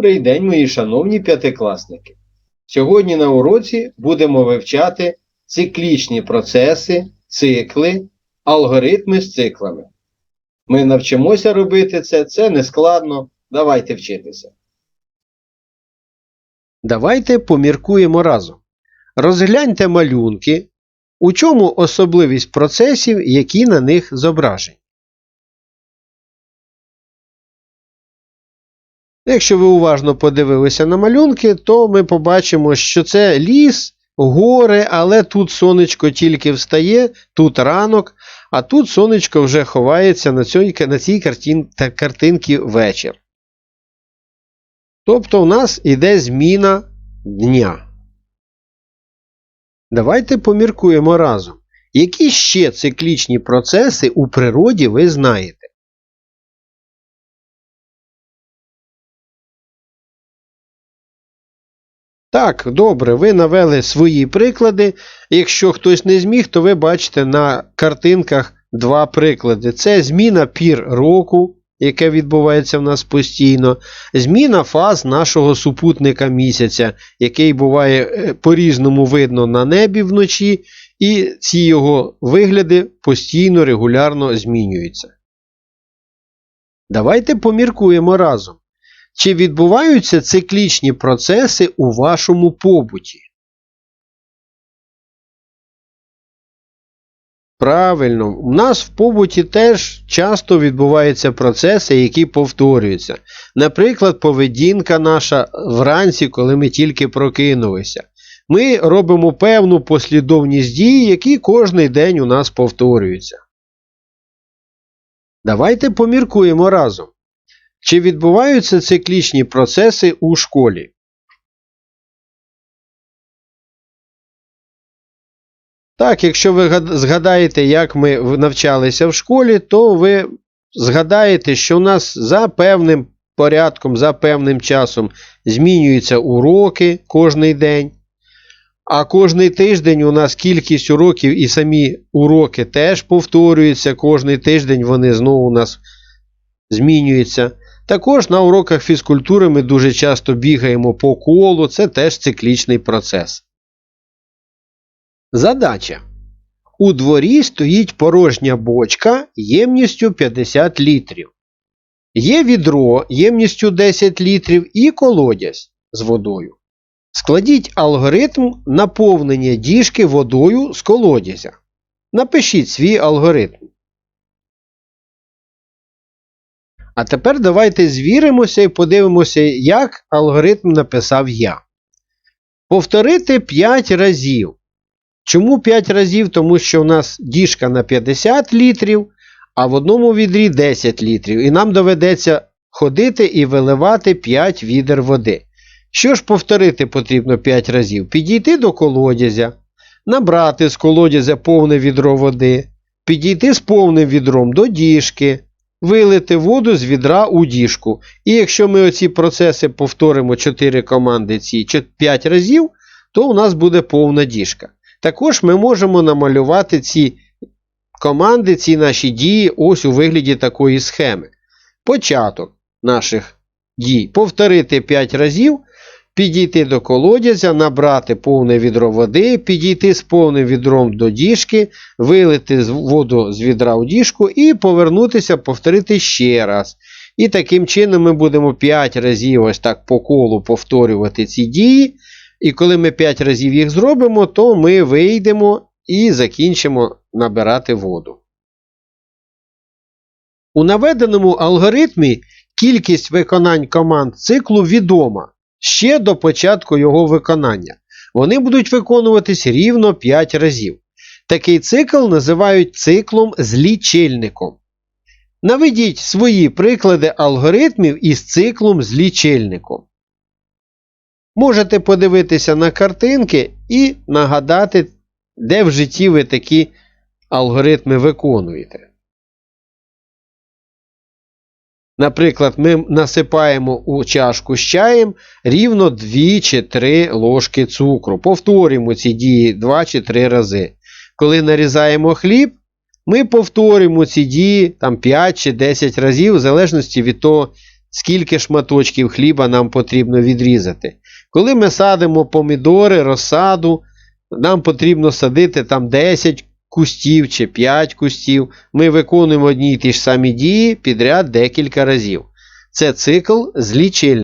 Добрий день, мої шановні п'ятикласники. Сьогодні на уроці будемо вивчати циклічні процеси, цикли, алгоритми з циклами. Ми навчимося робити це, це не складно. Давайте вчитися. Давайте поміркуємо разом. Розгляньте малюнки, у чому особливість процесів, які на них зображені. Якщо ви уважно подивилися на малюнки, то ми побачимо, що це ліс, гори, але тут сонечко тільки встає, тут ранок, а тут сонечко вже ховається на цій, на цій картин, картинці вечір. Тобто у нас іде зміна дня. Давайте поміркуємо разом. Які ще циклічні процеси у природі ви знаєте? Так, добре, ви навели свої приклади. Якщо хтось не зміг, то ви бачите на картинках два приклади. Це зміна пір року, яке відбувається в нас постійно, зміна фаз нашого супутника місяця, який буває е, по-різному видно на небі вночі, і ці його вигляди постійно регулярно змінюються. Давайте поміркуємо разом. Чи відбуваються циклічні процеси у вашому побуті? Правильно, у нас в побуті теж часто відбуваються процеси, які повторюються. Наприклад, поведінка наша вранці, коли ми тільки прокинулися. Ми робимо певну послідовність дій, які кожний день у нас повторюються. Давайте поміркуємо разом. Чи відбуваються циклічні процеси у школі? Так, якщо ви згадаєте, як ми навчалися в школі, то ви згадаєте, що у нас за певним порядком, за певним часом змінюються уроки кожний день. А кожний тиждень у нас кількість уроків і самі уроки теж повторюються. Кожний тиждень вони знову у нас змінюються. Також на уроках фізкультури ми дуже часто бігаємо по колу, це теж циклічний процес. Задача. У дворі стоїть порожня бочка ємністю 50 літрів. Є відро ємністю 10 літрів і колодязь з водою. Складіть алгоритм наповнення діжки водою з колодязя. Напишіть свій алгоритм. А тепер давайте звіримося і подивимося, як алгоритм написав я. Повторити 5 разів. Чому 5 разів? Тому що у нас діжка на 50 літрів, а в одному відрі 10 літрів. І нам доведеться ходити і виливати 5 відер води. Що ж повторити потрібно 5 разів? Підійти до колодязя, набрати з колодязя повне відро води, підійти з повним відром до діжки, вилити воду з відра у діжку. І якщо ми оці процеси повторимо 4 команди ці 5 разів, то у нас буде повна діжка. Також ми можемо намалювати ці команди, ці наші дії ось у вигляді такої схеми. Початок наших дій повторити 5 разів, підійти до колодязя, набрати повне відро води, підійти з повним відром до діжки, вилити воду з відра у діжку і повернутися, повторити ще раз. І таким чином ми будемо 5 разів ось так по колу повторювати ці дії. І коли ми 5 разів їх зробимо, то ми вийдемо і закінчимо набирати воду. У наведеному алгоритмі кількість виконань команд циклу відома ще до початку його виконання. Вони будуть виконуватись рівно 5 разів. Такий цикл називають циклом з лічильником. Наведіть свої приклади алгоритмів із циклом з лічильником. Можете подивитися на картинки і нагадати, де в житті ви такі алгоритми виконуєте. Наприклад, ми насипаємо у чашку з чаєм рівно 2 чи 3 ложки цукру. Повторюємо ці дії 2 чи 3 рази. Коли нарізаємо хліб, ми повторюємо ці дії там, 5 чи 10 разів, в залежності від того, скільки шматочків хліба нам потрібно відрізати. Коли ми садимо помідори, розсаду, нам потрібно садити там 10 кустів чи 5 кустів. Ми виконуємо одні й ті ж самі дії підряд декілька разів. Це цикл з.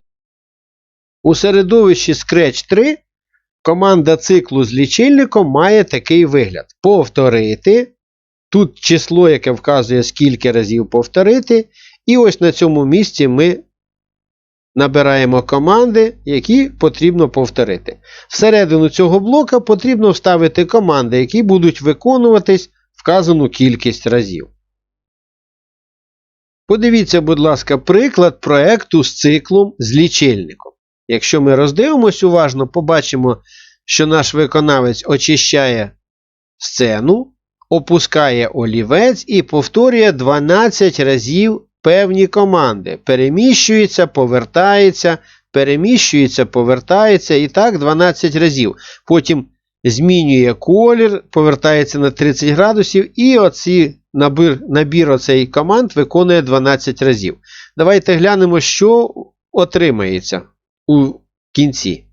У середовищі Scratch 3 команда циклу з лічильником має такий вигляд: повторити. Тут число, яке вказує, скільки разів повторити. І ось на цьому місці ми набираємо команди, які потрібно повторити. Всередину цього блока потрібно вставити команди, які будуть виконуватись вказану кількість разів. Подивіться, будь ласка, приклад проекту з циклом з лічильником. Якщо ми роздивимось уважно, побачимо, що наш виконавець очищає сцену, опускає олівець і повторює 12 разів певні команди. Переміщується, повертається, переміщується, повертається і так 12 разів. Потім змінює колір, повертається на 30 градусів, і оці набір, набір оцей команд виконує 12 разів. Давайте глянемо, що отримається у кінці.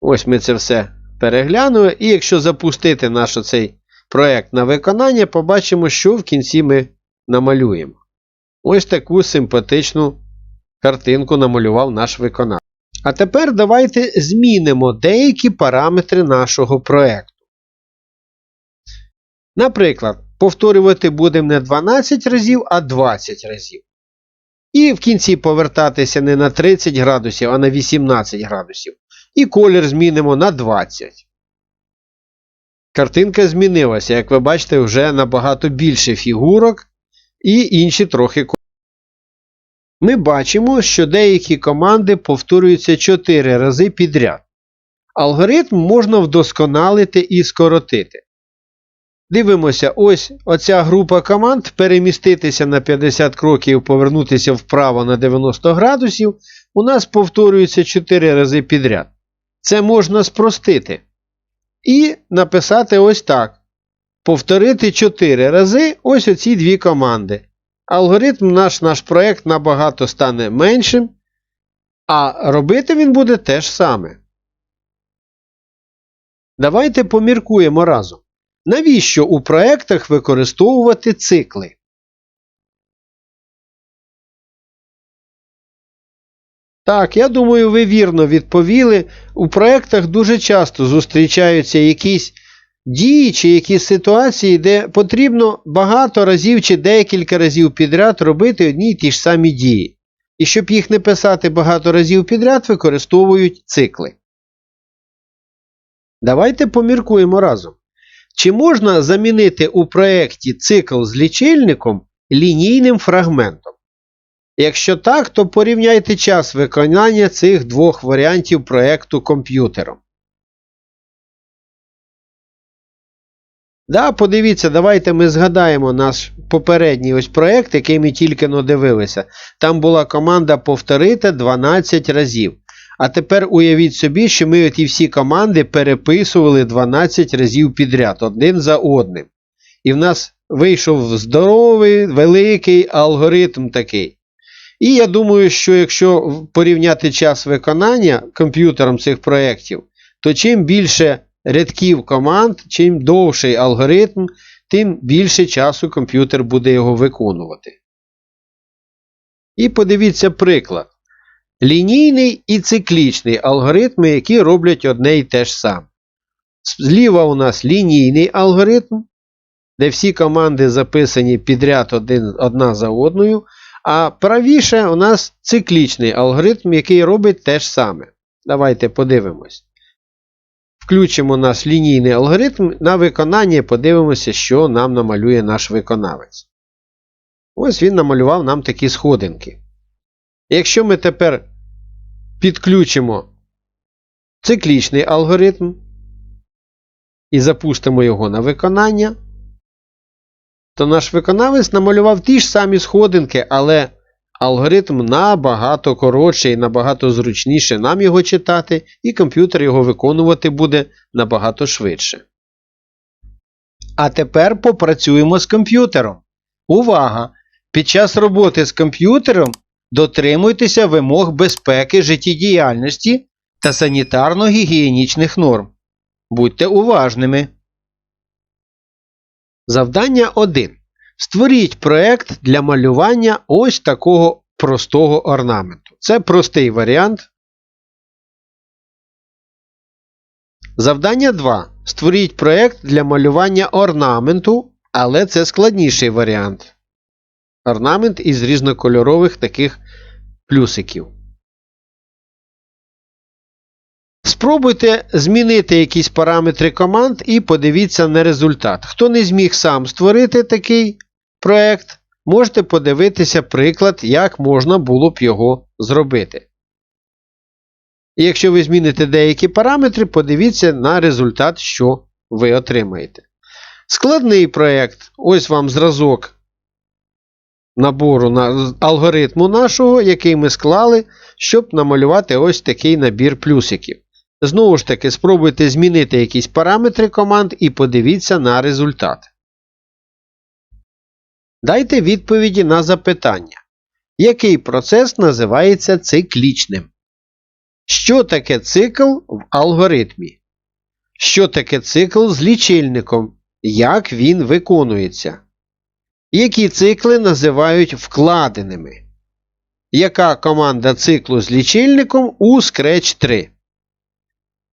Ось ми це все переглянули. І якщо запустити наш оцей проект на виконання, побачимо, що в кінці ми намалюємо. Ось таку симпатичну картинку намалював наш виконавець. А тепер давайте змінимо деякі параметри нашого проекту. Наприклад, повторювати будемо не 12 разів, а 20 разів. І в кінці повертатися не на 30 градусів, а на 18 градусів. І колір змінимо на 20. Картинка змінилася, як ви бачите, вже набагато більше фігурок і інші трохи. Ми бачимо, що деякі команди повторюються 4 рази підряд. Алгоритм можна вдосконалити і скоротити. Дивимося, ось оця група команд переміститися на 50 кроків, повернутися вправо на 90 градусів. У нас повторюється 4 рази підряд. Це можна спростити. І написати ось так. Повторити 4 рази ось оці дві команди. Алгоритм наш наш проєкт набагато стане меншим, а робити він буде те ж саме. Давайте поміркуємо разом. Навіщо у проєктах використовувати цикли? Так, я думаю, ви вірно відповіли. У проєктах дуже часто зустрічаються якісь дії чи якісь ситуації, де потрібно багато разів чи декілька разів підряд робити одні й ті ж самі дії. І щоб їх не писати багато разів підряд, використовують цикли. Давайте поміркуємо разом. Чи можна замінити у проєкті цикл з лічильником лінійним фрагментом? Якщо так, то порівняйте час виконання цих двох варіантів проєкту комп'ютером. Да, подивіться, давайте ми згадаємо наш попередній ось проєкт, який ми тільки но дивилися. Там була команда повторити 12 разів. А тепер уявіть собі, що ми ті всі команди переписували 12 разів підряд, один за одним. І в нас вийшов здоровий, великий алгоритм такий. І я думаю, що якщо порівняти час виконання комп'ютером цих проєктів, то чим більше рядків команд, чим довший алгоритм, тим більше часу комп'ютер буде його виконувати. І подивіться приклад. Лінійний і циклічний алгоритми, які роблять одне і те ж саме. Зліва у нас лінійний алгоритм, де всі команди записані підряд один, одна за одною. А правіше у нас циклічний алгоритм, який робить те ж саме. Давайте подивимось. Включимо наш лінійний алгоритм на виконання і подивимося, що нам намалює наш виконавець. Ось він намалював нам такі сходинки. Якщо ми тепер підключимо циклічний алгоритм і запустимо його на виконання, то наш виконавець намалював ті ж самі сходинки, але алгоритм набагато коротший і набагато зручніше нам його читати, і комп'ютер його виконувати буде набагато швидше. А тепер попрацюємо з комп'ютером. Увага! Під час роботи з комп'ютером Дотримуйтеся вимог безпеки життєдіяльності та санітарно-гігієнічних норм. Будьте уважними. Завдання 1. Створіть проект для малювання ось такого простого орнаменту. Це простий варіант. Завдання 2. Створіть проект для малювання орнаменту, але це складніший варіант. Орнамент із різнокольорових таких плюсиків. Спробуйте змінити якісь параметри команд і подивіться на результат. Хто не зміг сам створити такий проект, можете подивитися приклад, як можна було б його зробити. І якщо ви зміните деякі параметри, подивіться на результат, що ви отримаєте. Складний проект, ось вам зразок набору на алгоритму нашого, який ми склали, щоб намалювати ось такий набір плюсиків. Знову ж таки, спробуйте змінити якісь параметри команд і подивіться на результат. Дайте відповіді на запитання. Який процес називається циклічним? Що таке цикл в алгоритмі? Що таке цикл з лічильником? Як він виконується? Які цикли називають вкладеними? Яка команда циклу з лічильником у Scratch 3?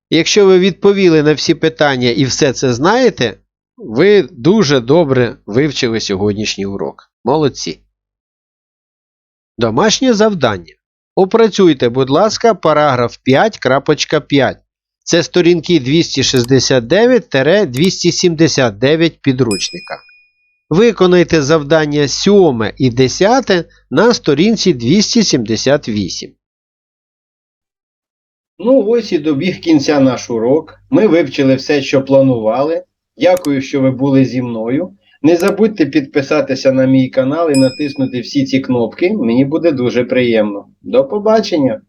Якщо ви відповіли на всі питання і все це знаєте, ви дуже добре вивчили сьогоднішній урок. Молодці. Домашнє завдання. Опрацюйте, будь ласка, параграф 5.5. Це сторінки 269-279 підручника. Виконайте завдання 7 і 10 на сторінці 278. Ну, ось і добіг кінця наш урок. Ми вивчили все, що планували. Дякую, що ви були зі мною. Не забудьте підписатися на мій канал і натиснути всі ці кнопки. Мені буде дуже приємно. До побачення!